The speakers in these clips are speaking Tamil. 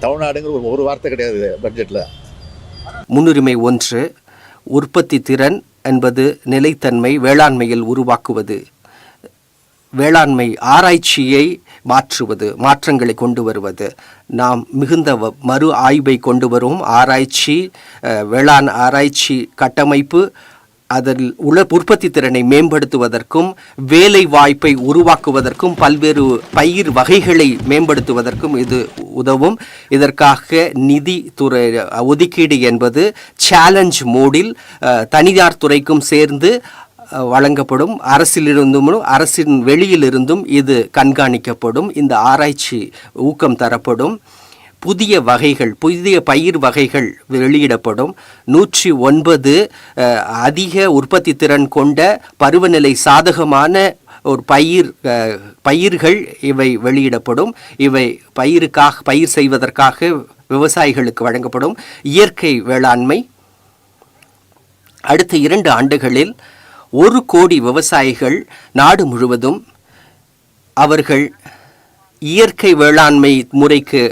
தமிழ்நாடுங்கிற ஒரு ஒரு வார்த்தை கிடையாது பட்ஜெட்டில் முன்னுரிமை ஒன்று உற்பத்தி திறன் என்பது நிலைத்தன்மை வேளாண்மையில் உருவாக்குவது. வேளாண்மை ஆராய்ச்சியை மாற்றுவது மாற்றங்களை கொண்டு வருவது. நாம் மிகுந்த வ- மறு ஆய்வை கொண்டு வரும். ஆராய்ச்சி வேளாண் ஆராய்ச்சி கட்டமைப்பு அதில் உள்ள உற்பத்தி திறனை மேம்படுத்துவதற்கும் வேலை வாய்ப்பை உருவாக்குவதற்கும் பல்வேறு பயிர் வகைகளை மேம்படுத்துவதற்கும் இது உதவும். இதற்காக நிதி துறை ஒதுக்கீடு என்பது சேலஞ்ச் மோடில் தனியார் துறைக்கும் சேர்ந்து வழங்கப்படும். அரசிலிருந்தும் அரசின் வெளியிலிருந்தும் இது கண்காணிக்கப்படும். இந்த ஆராய்ச்சி ஊக்கம் தரப்படும். புதிய வகைகள் புதிய பயிர் வகைகள் வெளியிடப்படும். நூற்றி ஒன்பது அதிக உற்பத்தி திறன் கொண்ட பருவநிலை சாதகமான ஒரு பயிர் பயிர்கள் இவை வெளியிடப்படும். இவை பயிருக்காக பயிர் செய்வதற்காக விவசாயிகளுக்கு வழங்கப்படும். இயற்கை வேளாண்மை. அடுத்த இரண்டு ஆண்டுகளில் ஒரு கோடி விவசாயிகள் நாடு முழுவதும் அவர்கள் இயற்கை வேளாண்மை முறைக்கு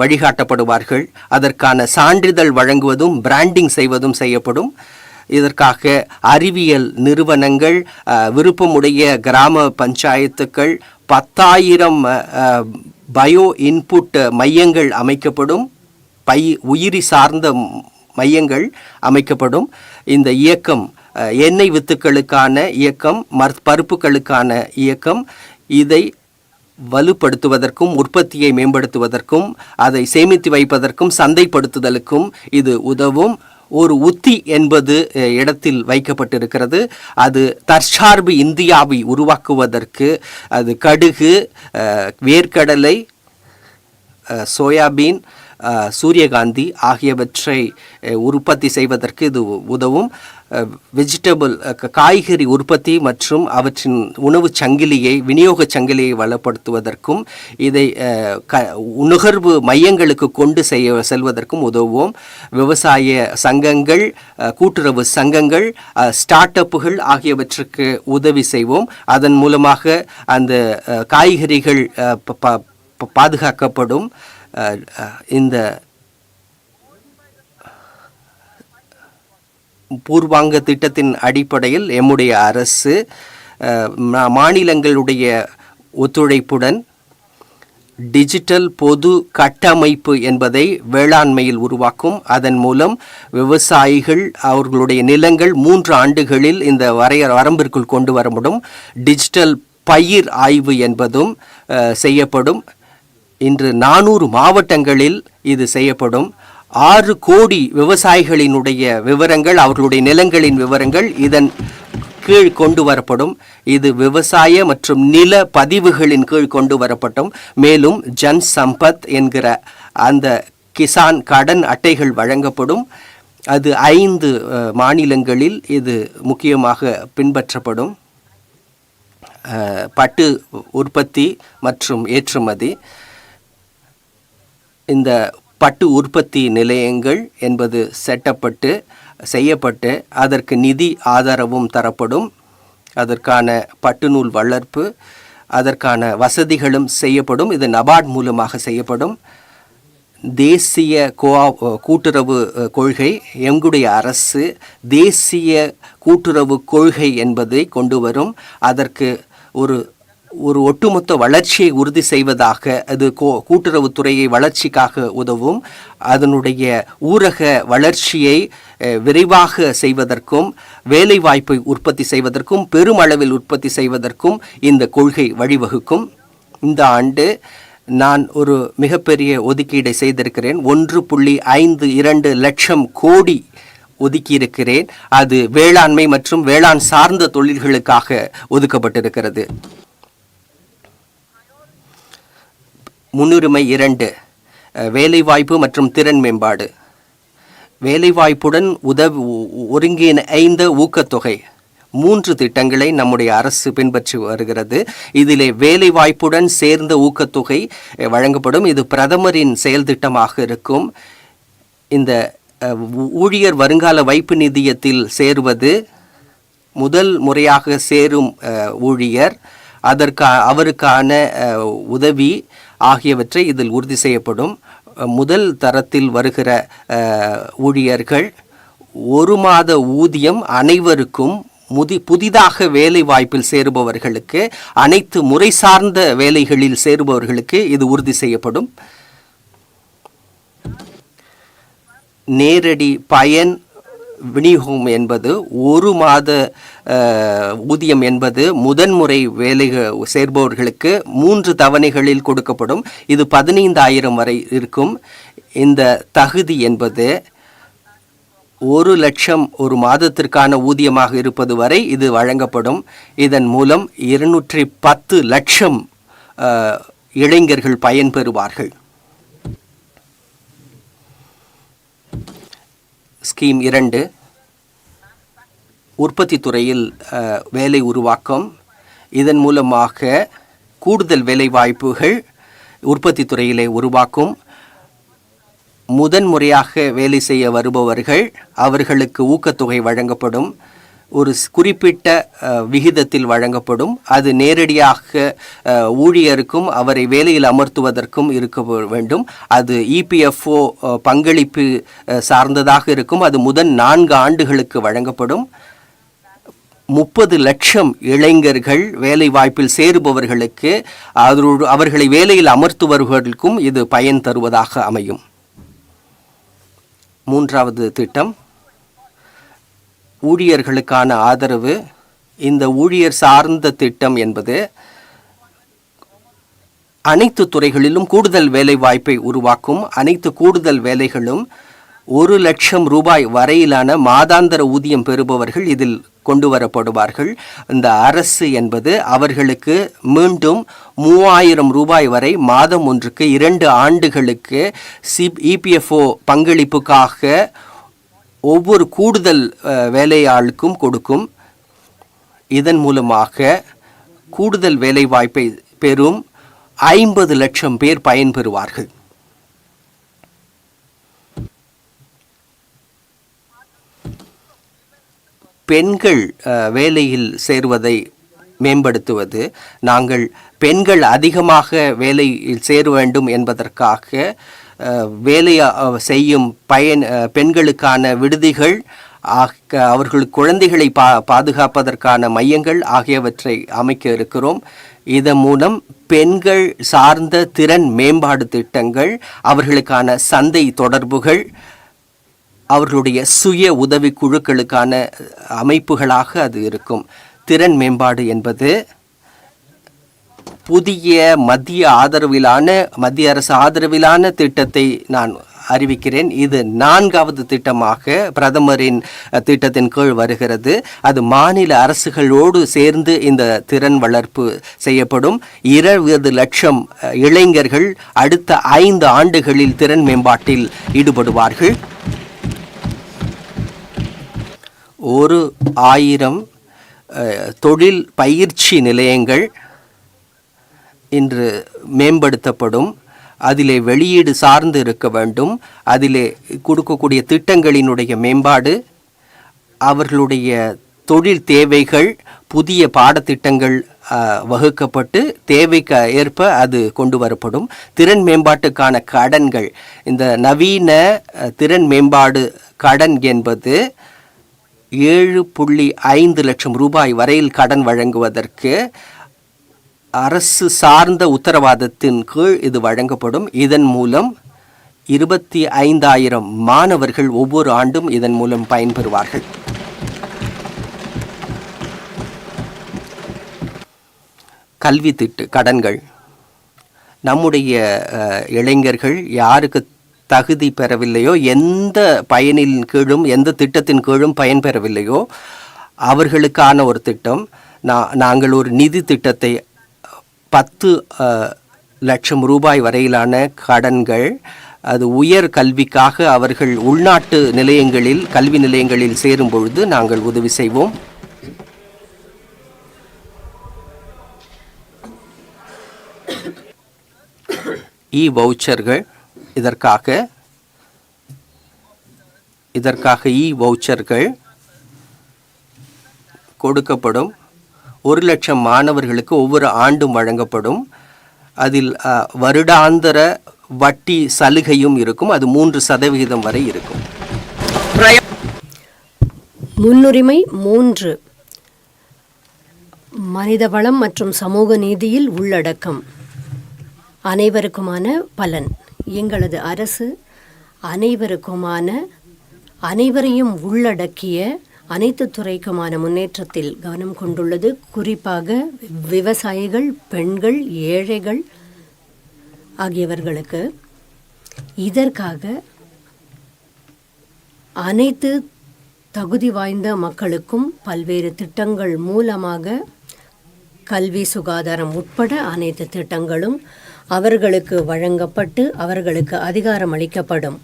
வழிகாட்டப்படுவார்கள். அதற்கான சான்றிதழ் வழங்குவதும் பிராண்டிங் செய்வதும் செய்யப்படும். இதற்காக அறிவியல் நிறுவனங்கள் விருப்பமுடைய கிராம பஞ்சாயத்துக்கள் பத்தாயிரம் பயோ இன்புட் மையங்கள் அமைக்கப்படும். பை உயிரி சார்ந்த மையங்கள் அமைக்கப்படும். இந்த இயக்கம் எண்ணெய் வித்துக்களுக்கான இயக்கம் மற் பருப்புகளுக்கான இயக்கம். இதை வலுப்படுத்துவதற்கும் உற்பத்தியை மேம்படுத்துவதற்கும் அதை சேமித்து வைப்பதற்கும் சந்தைப்படுத்துதலுக்கும் இது உதவும். ஒரு உத்தி என்பது இடத்தில் வைக்கப்பட்டிருக்கிறது. அது தற்சார்பு இந்தியாவை உருவாக்குவதற்கு அது கடுகு வேர்க்கடலை சோயாபீன் சூரியகாந்தி ஆகியவற்றை உற்பத்தி செய்வதற்கு இது உதவும். வெஜிடபிள் காய்கறி உற்பத்தி மற்றும் அவற்றின் உணவுச் சங்கிலியை விநியோகச் சங்கிலியை வளப்படுத்துவதற்கும் இதை க நுகர்வு மையங்களுக்கு கொண்டு செய்ய செல்வதற்கும் உதவுவோம். விவசாய சங்கங்கள் கூட்டுறவு சங்கங்கள் ஸ்டார்ட் அப்புகள் ஆகியவற்றுக்கு உதவி செய்வோம். அதன் மூலமாக அந்த காய்கறிகள் பாதுகாக்கப்படும். இந்த பூர்வாங்க திட்டத்தின் அடிப்படையில் எம்முடைய அரசு மாநிலங்களுடைய ஒத்துழைப்புடன் டிஜிட்டல் பொது கட்டமைப்பு என்பதை வேளாண்மையில் உருவாக்கும். அதன் மூலம் விவசாயிகள் அவர்களுடைய நிலங்கள் மூன்று ஆண்டுகளில் இந்த வரைய வரம்பிற்குள் கொண்டு வரப்படும் டிஜிட்டல் பயிர் ஆய்வு என்பதும் செய்யப்படும். இன்று நானூறு மாவட்டங்களில் இது செய்யப்படும். ஆறு கோடி விவசாயிகளினுடைய விவரங்கள் அவர்களுடைய நிலங்களின் விவரங்கள் இதன் கீழ் கொண்டு வரப்படும். இது விவசாய மற்றும் நில பதிவுகளின் கீழ் கொண்டு வரப்படும் மேலும் ஜன் சம்பத் என்கிற அந்த கிசான் கடன் அட்டைகள் வழங்கப்படும். அது ஐந்து மாநிலங்களில் இது முக்கியமாக பின்பற்றப்படும். பட்டு உற்பத்தி மற்றும் ஏற்றுமதி. இந்த பட்டு உற்பத்தி நிலையங்கள் என்பது செட்டப்பட்டு செய்யப்பட்டு அதற்கு நிதி ஆதரவும் தரப்படும். அதற்கான பட்டு நூல் வளர்ப்பு அதற்கான வசதிகளும் செய்யப்படும். இது நபார்ட் மூலமாக செய்யப்படும். தேசிய கோஆ கூட்டுறவு கொள்கை எங்களுடைய அரசு தேசிய கூட்டுறவு கொள்கை என்பதை கொண்டு வரும். அதற்கு ஒரு ஒரு ஒட்டுமொத்த வளர்ச்சியை உறுதி செய்வதாக அது கோ கூட்டுறவுத்துறையை வளர்ச்சிக்காக உதவும் அதனுடைய ஊரக வளர்ச்சியை விரைவாக செய்வதற்கும் வேலைவாய்ப்பை உற்பத்தி செய்வதற்கும் பெருமளவில் உற்பத்தி செய்வதற்கும் இந்த கொள்கை வழிவகுக்கும். இந்த ஆண்டு நான் ஒரு மிகப்பெரிய ஒதுக்கீடை செய்திருக்கிறேன். ஒன்று புள்ளி ஐந்து இரண்டு லட்சம் கோடி ஒதுக்கியிருக்கிறேன். அது வேளாண்மை மற்றும் வேளாண் சார்ந்த தொழில்களுக்காக ஒதுக்கப்பட்டிருக்கிறது. முன்னுரிமை இரண்டு வேலைவாய்ப்பு மற்றும் திறன் மேம்பாடு. வேலைவாய்ப்புடன் உதவி ஒருங்கிணைந்த ஊக்கத்தொகை. மூன்று திட்டங்களை நம்முடைய அரசு பின்பற்றி வருகிறது. இதிலே வேலைவாய்ப்புடன் சேர்ந்த ஊக்கத்தொகை வழங்கப்படும். இது பிரதமரின் செயல் திட்டமாக இருக்கும். இந்த ஊழியர் வருங்கால வைப்பு நிதியத்தில் சேருவது முதல் முறையாக சேரும் ஊழியர். அதற்கா அவருக்கான உதவி ஆகியவற்றை இதில் உறுதி செய்யப்படும். முதல் தரத்தில் வருகிற ஊழியர்கள் ஒரு மாத ஊதியம் அனைவருக்கும் முதி புதிதாக வேலை வாய்ப்பில் சேருபவர்களுக்கு அனைத்து முறை சார்ந்த வேலைகளில் சேருபவர்களுக்கு இது உறுதி செய்யப்படும். நேரடி பயன் விநியோகம் என்பது ஒரு மாத ஊதியம் என்பது முதன்முறை வேலை சேர்பவர்களுக்கு மூன்று தவணைகளில் கொடுக்கப்படும். இது பதினைந்தாயிரம் வரை இருக்கும். இந்த தகுதி என்பது ஒரு லட்சம் ஒரு மாதத்திற்கான ஊதியமாக இருப்பது வரை இது வழங்கப்படும். இதன் மூலம் இருநூற்றி பத்து லட்சம் இளைஞர்கள் பயன்பெறுவார்கள். ஸ்கீம் இரண்டு உற்பத்தி துறையில் வேலை உருவாக்கம். இதன் மூலமாக கூடுதல் வேலை வாய்ப்புகள் உற்பத்தி துறையிலே உருவாக்கும். முதன்முறையாக வேலை செய்ய வருபவர்கள் அவர்களுக்கு ஊக்கத்தொகை வழங்கப்படும். ஒரு ஸ்- குறிப்பிட்ட விகிதத்தில் வழங்கப்படும். அது நேரடியாக ஊழியருக்கும் அவரை வேலையில் அமர்த்துவதற்கும் இருக்க வேண்டும். அது இபிஎஃப்ஓ பங்களிப்பு சார்ந்ததாக இருக்கும். அது முதல் நான்கு ஆண்டுகளுக்கு வழங்கப்படும். முப்பது லட்சம் இளைஞர்கள் வேலை வாய்ப்பில் சேருபவர்களுக்கு அதோடு அவர்களை வேலையில் அமர்த்துபவர்களுக்கும் இது பயன் தருவதாக அமையும். மூன்றாவது திட்டம். ஊழியர்களுக்கான ஆதரவு இந்த ஊழியர் சார்ந்த திட்டம் என்பது அனைத்து துறைகளிலும் கூடுதல் வேலை வாய்ப்பை உருவாக்கும். அனைத்து கூடுதல் வேலைகளும் ஒரு லட்சம் ரூபாய் வரையிலான மாதாந்திர ஊதியம் பெறுபவர்கள் இதில் கொண்டு வரப்படுவார்கள். இந்த அரசு என்பது அவர்களுக்கு மீண்டும் மூவாயிரம் ரூபாய் வரை மாதம் ஒன்றுக்கு இரண்டு ஆண்டுகளுக்கு சிப் இபிஎஃப்ஓ பங்களிப்புக்காக ஒவ்வொரு கூடுதல் அஹ், வேலையாளுக்கும் கொடுக்கும். இதன் மூலமாக கூடுதல் வேலை வாய்ப்பை பெறும் ஐம்பது லட்சம் பேர் பயன்பெறுவார்கள். பெண்கள் அஹ், வேலையில் சேருவதை மேம்படுத்துவது நாங்கள் பெண்கள் அதிகமாக வேலையில் சேர வேண்டும் என்பதற்காக அஹ், செய்யும் பயன் பெண்களுக்கான விடுதிகள் அவர்கள் குழந்தைகளை பா பாதுகாப்பதற்கான மையங்கள் ஆகியவற்றை அமைக்க இருக்கிறோம். இதன் மூலம் பெண்கள் சார்ந்த திறன் மேம்பாடு திட்டங்கள் அவர்களுக்கான சந்தை தொடர்புகள் அவர்களுடைய சுய உதவி குழுக்களுக்கான அமைப்புகளாக அது இருக்கும். திறன் மேம்பாடு என்பது புதிய மத்திய ஆதரவிலான மத்திய அரசு ஆதரவிலான திட்டத்தை நான் அறிவிக்கிறேன். இது நான்காவது திட்டமாக பிரதமரின் திட்டத்தின் கீழ் வருகிறது. அது மாநில அரசுகளோடு சேர்ந்து இந்த திறன் வளர்ப்பு செய்யப்படும். இருபது லட்சம் இளைஞர்கள் அடுத்த ஐந்து ஆண்டுகளில் திறன் மேம்பாட்டில் ஈடுபடுவார்கள். ஒரு ஆயிரம் தொழில் பயிற்சி நிலையங்கள் இன்று மேம்படுத்தப்படும். அதிலே வெளியீடு சார்ந்து இருக்க வேண்டும். அதிலே கொடுக்கக்கூடிய திட்டங்களினுடைய மேம்பாடு அவர்களுடைய தொழில் தேவைகள் புதிய பாடத்திட்டங்கள் வகுக்கப்பட்டு தேவைக்கு ஏற்ப அது கொண்டு வரப்படும். திறன் மேம்பாட்டுக்கான கடன்கள். இந்த நவீன திறன் மேம்பாடு கடன் என்பது ஏழு புள்ளி ஐந்து லட்சம் ரூபாய் வரையில் கடன் வழங்குவதற்கு அரசு சார்ந்த உத்தரவாதத்தின் கீழ் இது வழங்கப்படும். இதன் மூலம் இருபத்தி ஐந்தாயிரம் மாணவர்கள் ஒவ்வொரு ஆண்டும் இதன் மூலம் பயன்பெறுவார்கள். கல்வி திட்டு கடன்கள். நம்முடைய இளைஞர்கள் யாருக்கு தகுதி பெறவில்லையோ எந்த பயனின் கீழும் எந்த திட்டத்தின் கீழும் பயன் பெறவில்லையோ அவர்களுக்கான ஒரு திட்டம். நான் நாங்கள் ஒரு நிதி திட்டத்தை பத்து லட்சம் ரூபாய் வரையிலான கடன்கள் அது உயர் கல்விக்காக அவர்கள் உள்நாட்டு நிலையங்களில் கல்வி நிலையங்களில் சேரும் பொழுது நாங்கள் உதவி செய்வோம். இ வவுச்சர்கள் இதற்காக இதற்காக இ வவுச்சர்கள் கொடுக்கப்படும். ஒரு லட்சம் மாணவர்களுக்கு ஒவ்வொரு ஆண்டும் வழங்கப்படும். அதில் வருடாந்தர வருடாந்திர வட்டி சலுகையும் இருக்கும். அது மூன்று சதவிகிதம் வரை இருக்கும். முன்னுரிமை மூன்று. மனித வளம் மற்றும் சமூக நீதியில் உள்ளடக்கம். அனைவருக்குமான பலன். எங்களது அரசு அனைவருக்குமான அனைவரையும் உள்ளடக்கிய அனைத்து துறைக்குமான முன்னேற்றத்தில் கவனம் கொண்டுள்ளது. குறிப்பாக விவசாயிகள் பெண்கள் ஏழைகள் ஆகியவர்களுக்கு. இதற்காக அனைத்து தகுதி வாய்ந்த மக்களுக்கும் பல்வேறு திட்டங்கள் மூலமாக கல்வி சுகாதாரம் உட்பட அனைத்து திட்டங்களும் அவர்களுக்கு வழங்கப்பட்டு அவர்களுக்கு அதிகாரம் அளிக்கப்படும்.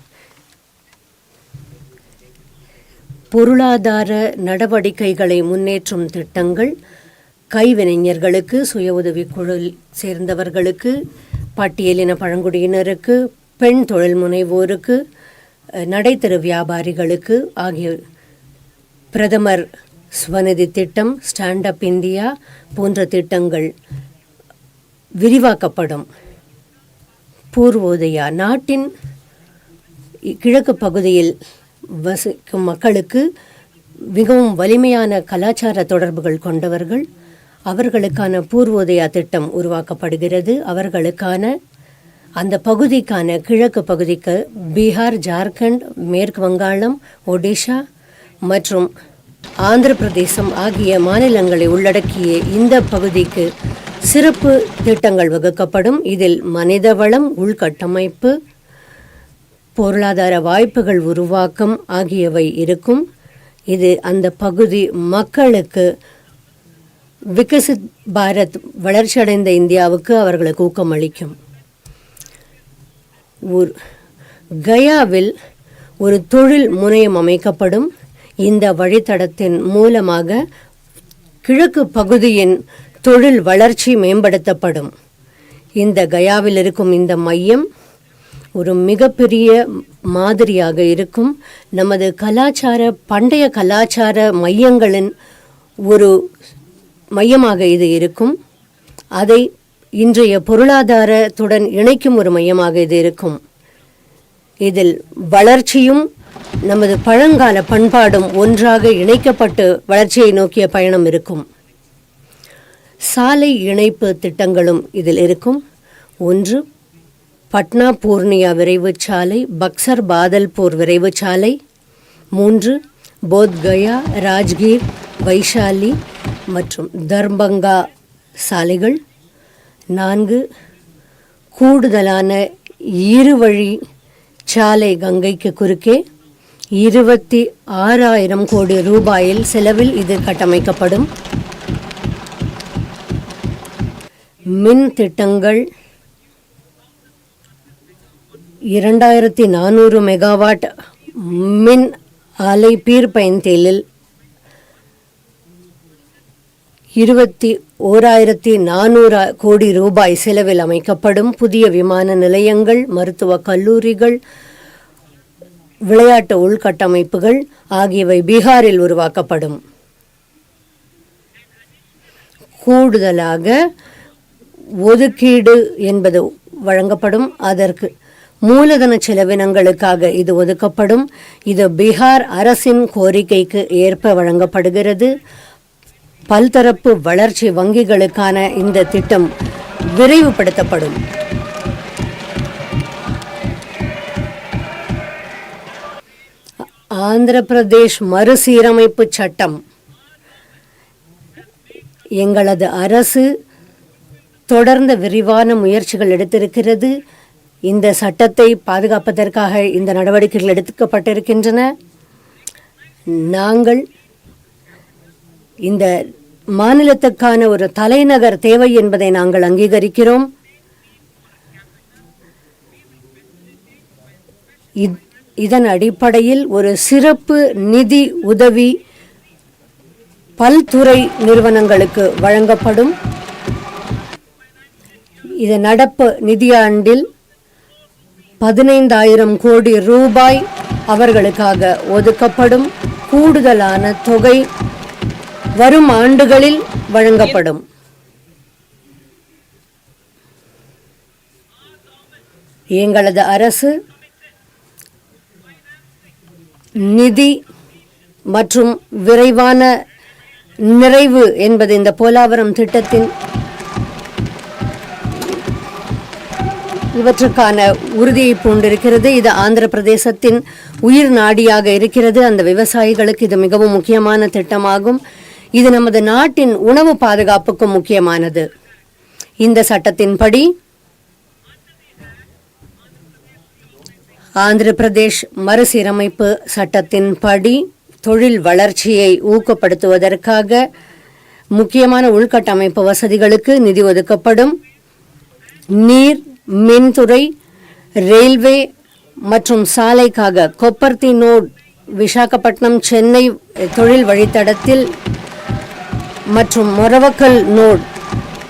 பொருளாதார நடவடிக்கைகளை முன்னேற்றும் திட்டங்கள் கைவினைஞர்களுக்கு சுய உதவிக்குழு சேர்ந்தவர்களுக்கு பட்டியலின பழங்குடியினருக்கு பெண் தொழில் முனைவோருக்கு நடைத்தெரு வியாபாரிகளுக்கு ஆகிய பிரதமர் ஸ்வநிதி திட்டம் ஸ்டாண்ட் அப் இந்தியா போன்ற திட்டங்கள் விரிவாக்கப்படும். பூர்வோதயா நாட்டின் கிழக்கு பகுதியில் வசிக்கும் மக்களுக்கு மிகவும் வலிமையான கலாச்சார தொடர்புகள் கொண்டவர்கள். அவர்களுக்கான பூர்வோதயா திட்டம் உருவாக்கப்படுகிறது. அவர்களுக்கான அந்த பகுதிக்கான கிழக்கு பகுதிக்கு பீகார் ஜார்க்கண்ட் மேற்கு வங்காளம் ஒடிஷா மற்றும் ஆந்திர பிரதேசம் ஆகிய மாநிலங்களை உள்ளடக்கிய இந்த பகுதிக்கு சிறப்பு திட்டங்கள் வகுக்கப்படும். இதில் மனிதவளம் உள்கட்டமைப்பு பொருளாதார வாய்ப்புகள் உருவாக்கம் ஆகியவை இருக்கும். இது அந்த பகுதி மக்களுக்கு விகசித் பாரத் வளர்ச்சியடைந்த இந்தியாவுக்கு அவர்களுக்கு ஊக்கமளிக்கும். ஊர் கயாவில் ஒரு தொழில் முனையம் அமைக்கப்படும். இந்த வழித்தடத்தின் மூலமாக கிழக்கு பகுதியின் தொழில் வளர்ச்சி மேம்படுத்தப்படும். இந்த கயாவில் இருக்கும் இந்த மையம் ஒரு மிகப்பெரிய மாதிரியாக இருக்கும். நமது கலாச்சார பண்டைய கலாச்சார மையங்களின் ஒரு மையமாக இது இருக்கும். அதை இன்றைய பொருளாதாரத்துடன் இணைக்கும் ஒரு மையமாக இது இருக்கும். இதில் வளர்ச்சியும் நமது பழங்கால பண்பாடும் ஒன்றாக இணைக்கப்பட்டு வளர்ச்சியை நோக்கிய பயணம் இருக்கும். சாலை இணைப்பு திட்டங்களும் இதில் இருக்கும். ஒன்று பட்னா பூர்ணியா விரைவுச் சாலை பக்சர் பாதல்பூர் விரைவுச் சாலை மூன்று போத்கயா ராஜ்கீர் வைஷாலி மற்றும் தர்பங்கா சாலைகள் நான்கு கூடுதலான இருவழி சாலை கங்கைக்கு குறுக்கே இருபத்தி ஆறாயிரம் கோடி ரூபாயில் செலவில் இது கட்டமைக்கப்படும். மின் திட்டங்கள் இரண்டாயிரத்தி நானூறு மெகாவாட் மின் அலை பீர்பயன்தேலில் இருபத்தி ஓராயிரத்தி நானூறு கோடி ரூபாய் செலவில் அமைக்கப்படும் புதிய விமான நிலையங்கள் மருத்துவ கல்லூரிகள் விளையாட்டு உள்கட்டமைப்புகள் ஆகியவை பீகாரில் உருவாக்கப்படும். கூடுதலாக ஒதுக்கீடு என்பது வழங்கப்படும். அதற்கு மூலதன செலவினங்களுக்காக இது ஒதுக்கப்படும். இது பீகார் அரசின் கோரிக்கைக்கு ஏற்ப வழங்கப்படுகிறது. பல்தரப்பு வளர்ச்சி வங்கிகளுக்கான இந்த திட்டம் விரைவுபடுத்தப்படும். ஆந்திர பிரதேஷ் மறுசீரமைப்பு சட்டம். எங்களது அரசு தொடர்ந்த விரிவான முயற்சிகள் எடுத்திருக்கிறது. இந்த சட்டத்தை பாதுகாப்பதற்காக இந்த நடவடிக்கைகள் எடுக்கப்பட்டிருக்கின்றன. நாங்கள் இந்த மாநிலத்துக்கான ஒரு தலைநகர் தேவை என்பதை நாங்கள் அங்கீகரிக்கிறோம். இதன் அடிப்படையில் ஒரு சிறப்பு நிதி உதவி பல்துறை நிறுவனங்களுக்கு வழங்கப்படும். இது நடப்பு நிதியாண்டில் பதினைந்தாயிரம் கோடி ரூபாய் அவர்களுக்காக ஒதுக்கப்படும் கூடுதலான தொகை வரும் ஆண்டுகளில் வழங்கப்படும். எங்களது அரசு நிதி மற்றும் விரைவான நிறைவு என்பது இந்த போலாவரம் திட்டத்தின் இவற்றுக்கான உறுதியை பூண்டிருக்கிறது. இது ஆந்திர பிரதேசத்தின் உயிர் நாடியாக இருக்கிறது. அந்த விவசாயிகளுக்கு இது மிகவும் முக்கியமான திட்டமாகும். இது நமது நாட்டின் உணவு பாதுகாப்புக்கும் முக்கியமானது. இந்த சட்டத்தின்படி ஆந்திர பிரதேஷ் மறுசீரமைப்பு சட்டத்தின்படி தொழில் வளர்ச்சியை ஊக்கப்படுத்துவதற்காக முக்கியமான உள்கட்டமைப்பு வசதிகளுக்கு நிதி ஒதுக்கப்படும். நீர் மின்துறை ரயில்வே மற்றும் சாலைக்காக கொப்பர்த்தி நோட் விசாகப்பட்டினம் சென்னை தொழில் வழித்தடத்தில் மற்றும் மொரவக்கல் நோட்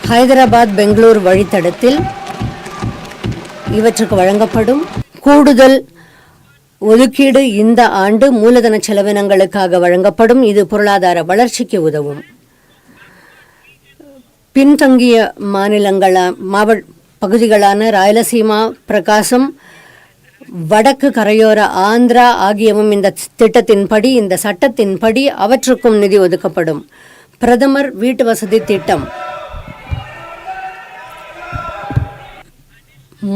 ஹைதராபாத் பெங்களூர் வழித்தடத்தில் இவற்றுக்கு வழங்கப்படும். கூடுதல் ஒதுக்கீடு இந்த ஆண்டு மூலதன செலவினங்களுக்காக வழங்கப்படும். இது பொருளாதார வளர்ச்சிக்கு உதவும். பின்தங்கிய மாநிலங்கள மாவட்ட பகுதிகளான ராயலசீமா பிரகாசம் வடக்கு கரையோர ஆந்திரா ஆகியவும் இந்த திட்டத்தின்படி இந்த சட்டத்தின்படி அவற்றுக்கும் நிதி ஒதுக்கப்படும். பிரதமர் வீட்டு வசதி திட்டம்.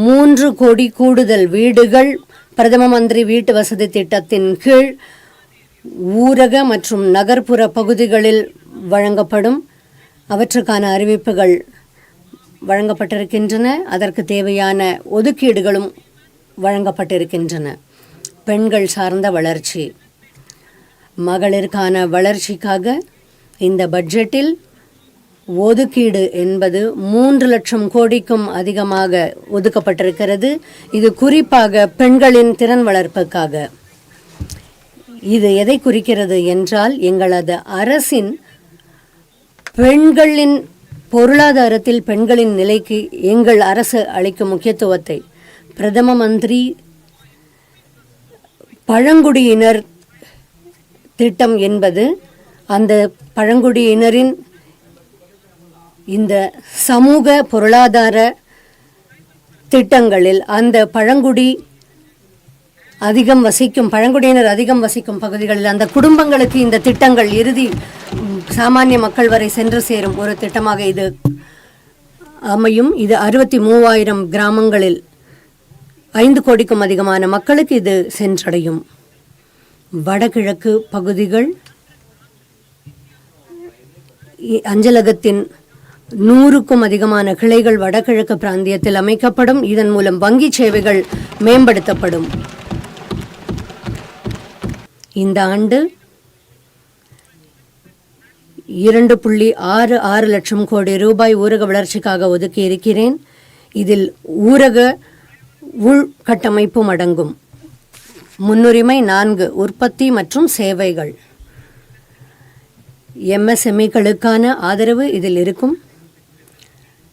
மூன்று கோடி கூடுதல் வீடுகள் பிரதம மந்திரி வீட்டு வசதி திட்டத்தின் கீழ் ஊரக மற்றும் நகர்ப்புற பகுதிகளில் வழங்கப்படும். அவற்றுக்கான அறிவிப்புகள் வழங்கப்பட்டிருக்கின்றன. அதற்கு தேவையான ஒதுக்கீடுகளும் வழங்கப்பட்டிருக்கின்றன. பெண்கள் சார்ந்த வளர்ச்சி. மகளிருக்கான வளர்ச்சிக்காக இந்த பட்ஜெட்டில் ஒதுக்கீடு என்பது மூன்று லட்சம் கோடிக்கும் அதிகமாக ஒதுக்கப்பட்டிருக்கிறது. இது குறிப்பாக பெண்களின் திறன் வளர்ப்புக்காக. இது எதை குறிக்கிறது என்றால் எங்களது அரசின் பெண்களின் பொருளாதாரத்தில் பெண்களின் நிலைக்கு எங்கள் அரசு அளிக்கும் முக்கியத்துவத்தை பிரதம மந்திரி பழங்குடியினர் திட்டம் என்பது அந்த பழங்குடியினரின் இந்த சமூக பொருளாதார திட்டங்களில் அந்த பழங்குடி அதிகம் வசிக்கும் பழங்குடியினர் அதிகம் வசிக்கும் பகுதிகளில் அந்த குடும்பங்களுக்கு இந்த திட்டங்கள் இறுதி சாமானிய மக்கள் வரை சென்று சேரும் ஒரு திட்டமாக இது அமையும். இது அறுபத்தி மூவாயிரம் கிராமங்களில் ஐந்து கோடிக்கும் அதிகமான மக்களுக்கு இது சென்றடையும். வடகிழக்கு பகுதிகள் அஞ்சலகத்தின் நூறுக்கும் அதிகமான கிளைகள் வடகிழக்கு பிராந்தியத்தில் அமைக்கப்படும். இதன் மூலம் வங்கி சேவைகள் மேம்படுத்தப்படும். இந்த ஆண்டு இரண்டு புள்ளி ஆறு ஆறு லட்சம் கோடி ரூபாய் ஊரக வளர்ச்சிக்காக ஒதுக்கி இருக்கிறேன். இதில் ஊரக உள்கட்டமைப்பும் அடங்கும். முன்னுரிமை நான்கு உற்பத்தி மற்றும் சேவைகள். எம்எஸ்எம்இக்களுக்கான ஆதரவு இதில் இருக்கும்.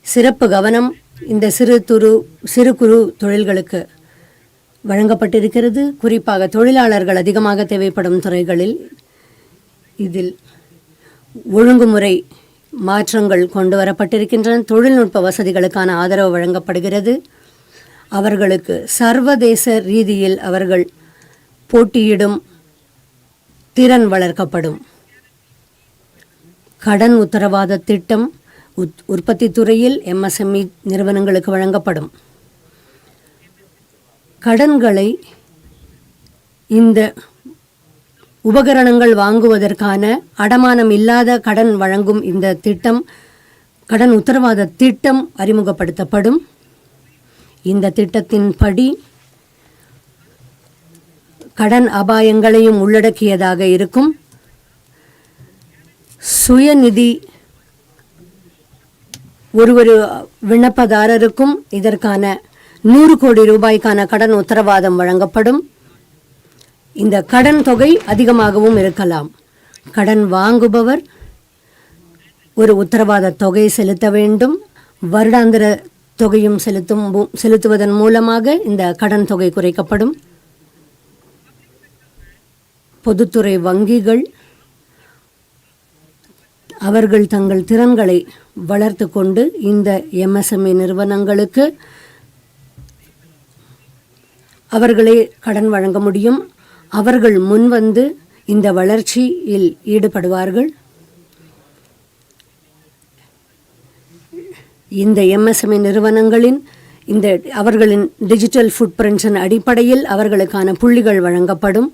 சிறப்பு கவனம் இந்த சிறு துரு சிறு குறு தொழில்களுக்கு வழங்கப்பட்டிருக்கிறது. குறிப்பாக தொழிலாளர்கள் அதிகமாக தேவைப்படும் துறைகளில் இதில் ஒழுங்குமுறை மாற்றங்கள் கொண்டு வரப்பட்டிருக்கின்றன. தொழில்நுட்ப வசதிகளுக்கான ஆதரவு வழங்கப்படுகிறது. அவர்களுக்கு சர்வதேச ரீதியில் அவர்கள் போட்டியிடும் திறன் வளர்க்கப்படும். கடன் உத்தரவாத திட்டம் உத் உற்பத்தி துறையில் எம்எஸ்எம்இ நிறுவனங்களுக்கு வழங்கப்படும். கடன்களை இந்த உபகரணங்கள் வாங்குவதற்கான அடமானம் இல்லாத கடன் வழங்கும் இந்த திட்டம் கடன் உத்தரவாத திட்டம் அறிமுகப்படுத்தப்படும். இந்த திட்டத்தின்படி கடன் அபாயங்களையும் உள்ளடக்கியதாக இருக்கும். சுயநிதி ஒரு ஒரு விண்ணப்பதாரருக்கும் இதற்கான நூறு கோடி ரூபாய்க்கான கடன் உத்தரவாதம் வழங்கப்படும். இந்த கடன் தொகை அதிகமாகவும் இருக்கலாம். கடன் வாங்குபவர் ஒரு உத்தரவாத தொகை செலுத்த வேண்டும். வருடாந்திர தொகையும் செலுத்தும் செலுத்துவதன் மூலமாக இந்த கடன் தொகை குறைக்கப்படும். பொதுத்துறை வங்கிகள் அவர்கள் தங்கள் திறன்களை வளர்த்து கொண்டு இந்த எம்எஸ்எம்இ நிறுவனங்களுக்கு அவர்களே கடன் வழங்க முடியும். அவர்கள் முன்வந்து இந்த வளர்ச்சியில் ஈடுபடுவார்கள். இந்த எம்எஸ்எம்இ நிறுவனங்களின் இந்த அவர்களின் டிஜிட்டல் ஃபுட் பிரிண்ட்ஸின் அடிப்படையில் அவர்களுக்கான புள்ளிகள் வழங்கப்படும்.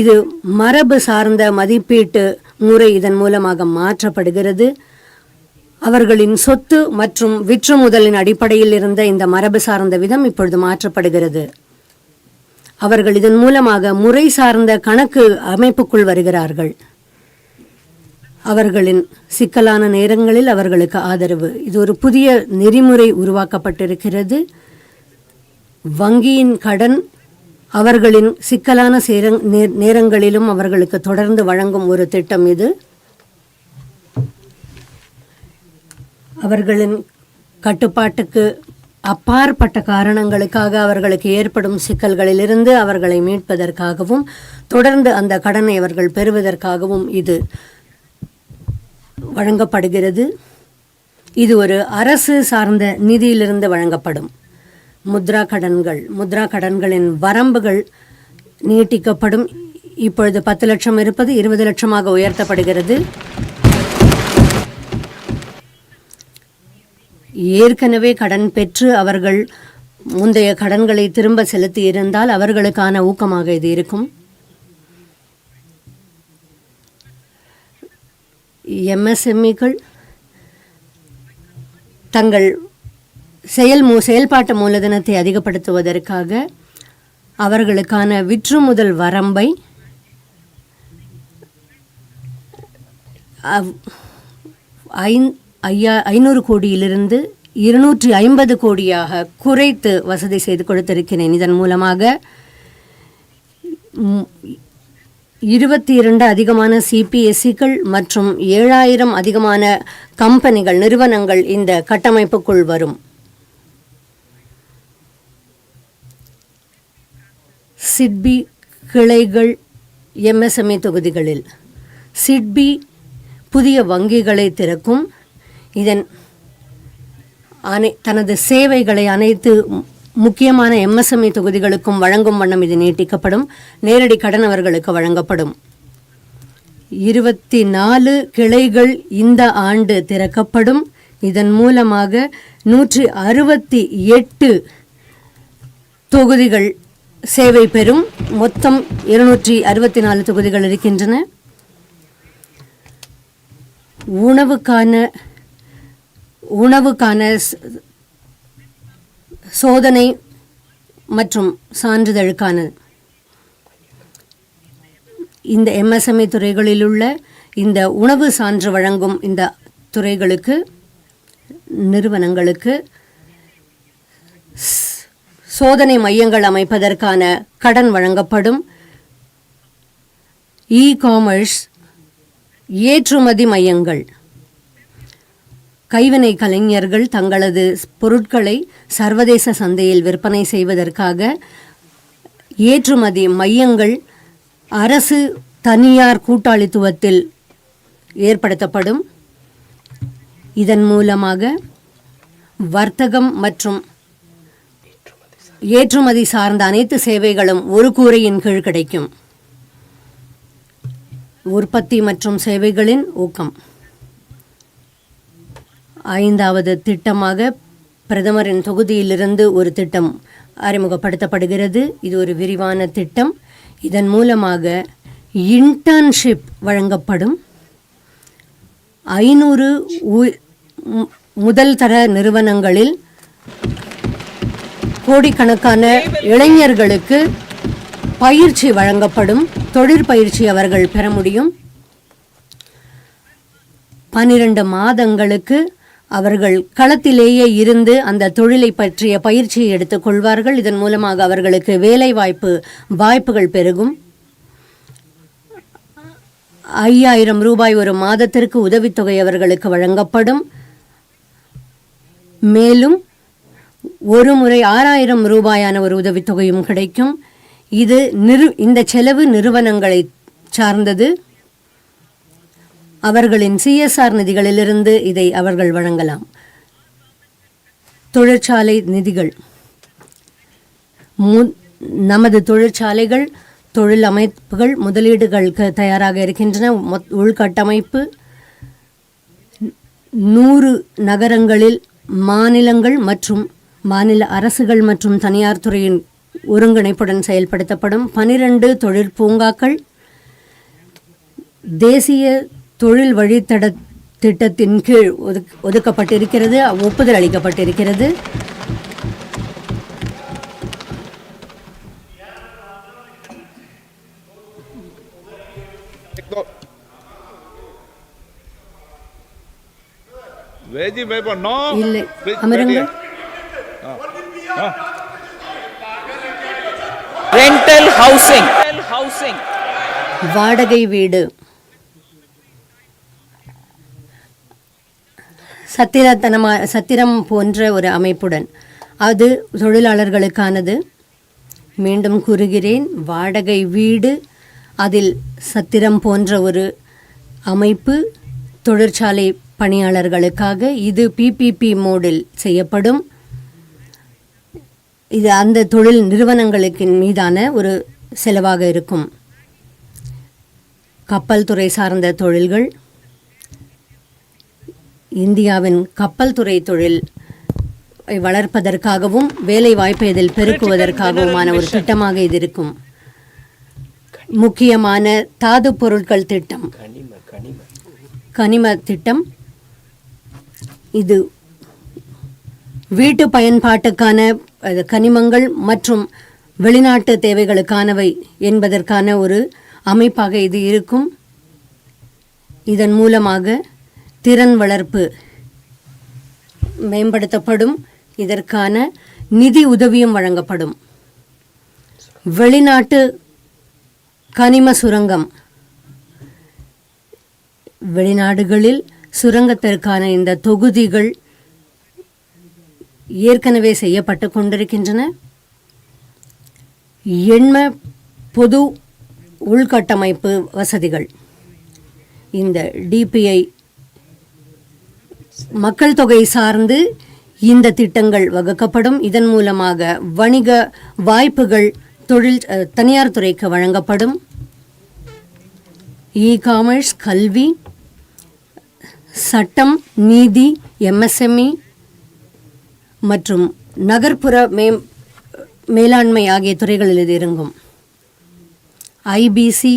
இது மரபு சார்ந்த மதிப்பீட்டு முறை இதன் மூலமாக மாற்றப்படுகிறது. அவர்களின் சொத்து மற்றும் விற்றுமுதலின் அடிப்படையில் இருந்த இந்த மரபு சார்ந்த விதம் இப்பொழுது மாற்றப்படுகிறது. அவர்கள் இதன் மூலமாக முறை சார்ந்த கணக்கு அமைப்புக்குள் வருகிறார்கள். அவர்களின் சிக்கலான நேரங்களில் அவர்களுக்கு ஆதரவு. இது ஒரு புதிய நெறிமுறை உருவாக்கப்பட்டிருக்கிறது. வங்கியின் கடன் அவர்களின் சிக்கலான சேரங் நே- நேரங்களிலும் அவர்களுக்கு தொடர்ந்து வழங்கும் ஒரு திட்டம் இது. அவர்களின் கட்டுப்பாட்டுக்கு அப்பாற்பட்ட காரணங்களுக்காக அவர்களுக்கு ஏற்படும் சிக்கல்களிலிருந்து அவர்களை மீட்பதற்காகவும் தொடர்ந்து அந்த கடனை அவர்கள் பெறுவதற்காகவும் இது வழங்கப்படுகிறது. இது ஒரு அரசு சார்ந்த நிதியிலிருந்து வழங்கப்படும். முத்ரா கடன்கள் முத்ரா கடன்களின் வரம்புகள் நீட்டிக்கப்படும். இப்பொழுது பத்து லட்சம் இருப்பது இருபது லட்சமாக உயர்த்தப்படுகிறது. ஏற்கனவே கடன் பெற்று அவர்கள் முந்தைய கடன்களை திரும்ப செலுத்தி இருந்தால் அவர்களுக்கான ஊக்கமாக இது இருக்கும். எம்எஸ்எம்இக்கள் தங்கள் செயல் மூ செயல்பாட்டு மூலதனத்தை அதிகப்படுத்துவதற்காக அவர்களுக்கான விற்றுமுதல் வரம்பை அவ்- ஐயா ஐநூறு கோடியிலிருந்து இருநூற்றி ஐம்பது கோடியாக குறைத்து வசதி செய்து கொடுத்திருக்கிறேன். இதன் மூலமாக இருபத்தி இரண்டு அதிகமான சிபிஎஸ்சிகள் மற்றும் ஏழாயிரம் அதிகமான கம்பெனிகள் நிறுவனங்கள் இந்த கட்டமைப்புக்குள் வரும். சிட்பி கிளைகள் எம்எஸ்எம்இ தொகுதிகளில். சிட்பி புதிய வங்கிகளை திறக்கும் இதன் அனை தனது சேவைகளை அனைத்து முக்கியமான எம்எஸ்எம்இ தொகுதிகளுக்கும் வழங்கும் வண்ணம் இது நீட்டிக்கப்படும். நேரடி கடன் அவர்களுக்கு வழங்கப்படும். இருபத்தி நாலு கிளைகள் இந்த ஆண்டு திறக்கப்படும். இதன் மூலமாக நூற்றி அறுபத்தி எட்டு தொகுதிகள் சேவை பெறும். மொத்தம் இருநூற்றி அறுபத்தி நாலு தொகுதிகள் இருக்கின்றன. உணவுக்கான உணவுக்கான சோதனை மற்றும் சான்றிதழுக்கான இந்த எம்எஸ்எம்இ துறைகளில் உள்ள இந்த உணவு சான்று வழங்கும் இந்த துறைகளுக்கு நிறுவனங்களுக்கு சோதனை மையங்கள் அமைப்பதற்கான கடன் வழங்கப்படும். இ காமர்ஸ் ஏற்றுமதி மையங்கள். கைவினை கலைஞர்கள் தங்களது பொருட்களை சர்வதேச சந்தையில் விற்பனை செய்வதற்காக ஏற்றுமதி மையங்கள் அரசு தனியார் கூட்டாளித்துவத்தில் ஏற்படுத்தப்படும். இதன் மூலமாக வர்த்தகம் மற்றும் ஏற்றுமதி சார்ந்த அனைத்து சேவைகளும் ஒரு கூரையின் கீழ் கிடைக்கும். உற்பத்தி மற்றும் சேவைகளின் ஊக்கம். ஐந்தாவது திட்டமாக பிரதமரின் தொகுதியிலிருந்து ஒரு திட்டம் அறிமுகப்படுத்தப்படுகிறது. இது ஒரு விரிவான திட்டம். இதன் மூலமாக இன்டர்ன்ஷிப் வழங்கப்படும். ஐநூறு முதல் தர நிறுவனங்களில் கோடிக்கணக்கான இளைஞர்களுக்கு பயிற்சி வழங்கப்படும். தொழிற்பயிற்சி அவர்கள் பெற முடியும். பன்னிரண்டு மாதங்களுக்கு அவர்கள் களத்திலேயே இருந்து அந்த தொழிலை பற்றிய பயிற்சியை எடுத்துக் கொள்வார்கள். இதன் மூலமாக அவர்களுக்கு வேலை வாய்ப்பு வாய்ப்புகள் பெருகும். ஐயாயிரம் ரூபாய் ஒரு மாதத்திற்கு உதவித்தொகை அவர்களுக்கு வழங்கப்படும். மேலும் ஒரு முறை ஆறாயிரம் ரூபாயான ஒரு உதவித்தொகையும் கிடைக்கும். இது நிறு இந்த செலவு நிறுவனங்களை சார்ந்தது. அவர்களின் சிஎஸ்ஆர் நிதிகளிலிருந்து இதை அவர்கள் வழங்கலாம். தொழிற்சாலை நிதிகள். மு நமது தொழிற்சாலைகள் தொழில் அமைப்புகள் முதலீடுகளுக்கு தயாராக இருக்கின்றன. உள்கட்டமைப்பு. நூறு நகரங்களில் மாநிலங்கள் மற்றும் மாநில அரசுகள் மற்றும் தனியார் துறையின் ஒருங்கிணைப்புடன் செயல்படுத்தப்படும். பனிரெண்டு தொழிற்பூங்காக்கள். தேசிய தொழில் வழித்தட திட்டத்தின் கீழ் ஒதுக் ஒதுக்கப்பட்டிருக்கிறது. ஒப்புதல் அளிக்கப்பட்டிருக்கிறது. இல்லை. அமருங்கள் வாடகை வீடு. சத்திரத்தனமா சத்திரம் போன்ற ஒரு அமைப்புடன். அது தொழிலாளர்களுக்கானது. மீண்டும் கூறுகிறேன் வாடகை வீடு அதில் சத்திரம் போன்ற ஒரு அமைப்பு தொழிற்சாலை பணியாளர்களுக்காக இது பிபிபி மோடில் செய்யப்படும். இது அந்த தொழில் நிறுவனங்களுக்கு மீதான ஒரு செலவாக இருக்கும். கப்பல் துறை சார்ந்த தொழில்கள் இந்தியாவின் கப்பல் துறை தொழில் வளர்ப்பதற்காகவும் வேலை வாய்ப்பை இதில் பெருக்குவதற்காகவுமான ஒரு திட்டமாக இது இருக்கும். முக்கியமான தாது பொருட்கள் திட்டம். கனிம திட்டம். இது வீட்டு பயன்பாட்டுக்கான கனிமங்கள் மற்றும் வெளிநாட்டு தேவைகளுக்கானவை என்பதற்கான ஒரு அமைப்பாக இது இருக்கும். இதன் மூலமாக திறன் வளர்ப்பு மேம்படுத்தப்படும். இதற்கான நிதி உதவியும் வழங்கப்படும். வெளிநாட்டு கனிம சுரங்கம். வெளிநாடுகளில் சுரங்கத்திற்கான இந்த தொகுதிகள் ஏற்கனவே செய்யப்பட்டு கொண்டிருக்கின்றன. எண்ம பொது உள்கட்டமைப்பு வசதிகள். இந்த டிபிஐ மக்கள் தொகை சார்ந்து இந்த திட்டங்கள் வகுக்கப்படும். இதன் மூலமாக வணிக வாய்ப்புகள் தொழில் தனியார் துறைக்கு வழங்கப்படும். இ காமர்ஸ் கல்வி சட்டம் நீதி எம்எஸ்எம்இ மற்றும் நகர்ப்புற மே மேலாண்மை ஆகிய துறைகளில் இது இறங்கும். ஐபிசி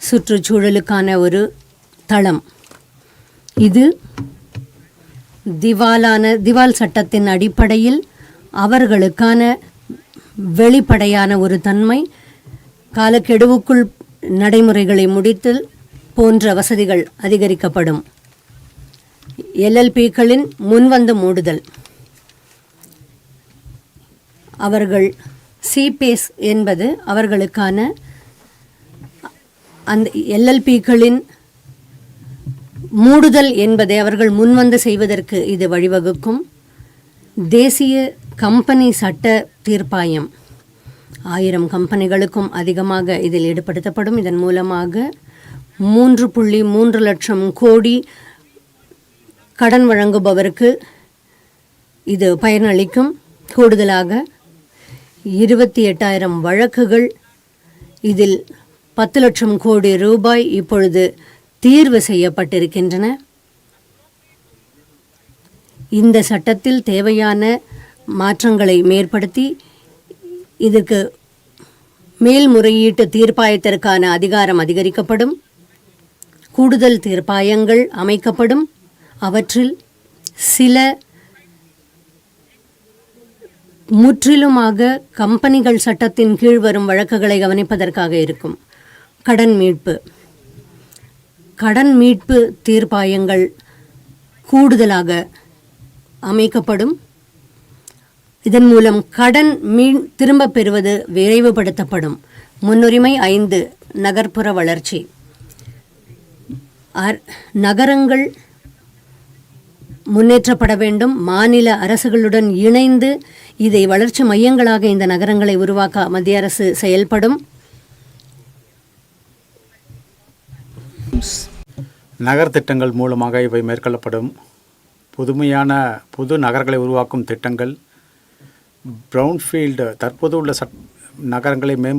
சுற்றுச்சூழலுக்கான ஒரு தளம். இது திவாலான திவால் சட்டத்தின் அடிப்படையில் அவர்களுக்கான வெளிப்படையான ஒரு தன்மை காலக்கெடுவுக்குள் நடைமுறைகளை முடித்தல் போன்ற வசதிகள் அதிகரிக்கப்படும். எல்எல்பிக்களின் முன்வந்து மூடுதல். அவர்கள் சிபேஸ் என்பது அவர்களுக்கான அந்த எல்எல்பிக்களின் மூடுதல் என்பதை அவர்கள் முன்வந்து செய்வதற்கு இது வழிவகுக்கும். தேசிய கம்பெனி சட்ட தீர்ப்பாயம். ஆயிரம் கம்பெனிகளுக்கும் அதிகமாக இதில் ஈடுபடுத்தப்படும். இதன் மூலமாக மூன்று புள்ளி மூன்று லட்சம் கோடி கடன் வழங்குபவருக்கு இது பயனளிக்கும். கூடுதலாக இருபத்தி எட்டாயிரம் வழக்குகள் இதில் பத்து லட்சம் கோடி ரூபாய் இப்பொழுது தீர்வு செய்யப்பட்டிருக்கின்றன. இந்த சட்டத்தில் தேவையான மாற்றங்களை மேற்படுத்தி இதற்கு மேல்முறையீட்டு தீர்ப்பாயத்திற்கான அதிகாரம் அதிகரிக்கப்படும். கூடுதல் தீர்ப்பாயங்கள் அமைக்கப்படும். அவற்றில் சில முற்றிலுமாக கம்பெனிகள் சட்டத்தின் கீழ் வரும் வழக்குகளை கவனிப்பதற்காக இருக்கும். கடன் மீட்பு. கடன் மீட்பு தீர்ப்பாயங்கள் கூடுதலாக அமைக்கப்படும். இதன் மூலம் கடன் மீன் திரும்பப் பெறுவது விரைவுபடுத்தப்படும். முன்னுரிமை ஐந்து நகர்ப்புற வளர்ச்சி. நகரங்கள் முன்னேற்றப்பட வேண்டும். மாநில அரசுகளுடன் இணைந்து இதை வளர்ச்சி மையங்களாக இந்த நகரங்களை உருவாக்க மத்திய அரசு செயல்படும். நகர் திட்டங்கள் மூலமாக இவை மேற்கொள்ளப்படும். புதுமையான புது நகரங்களை உருவாக்கும் திட்டங்கள். ப்ரௌன்ஃபீல்டு தற்போது உள்ள சட் நகரங்களை மேம்படுத்த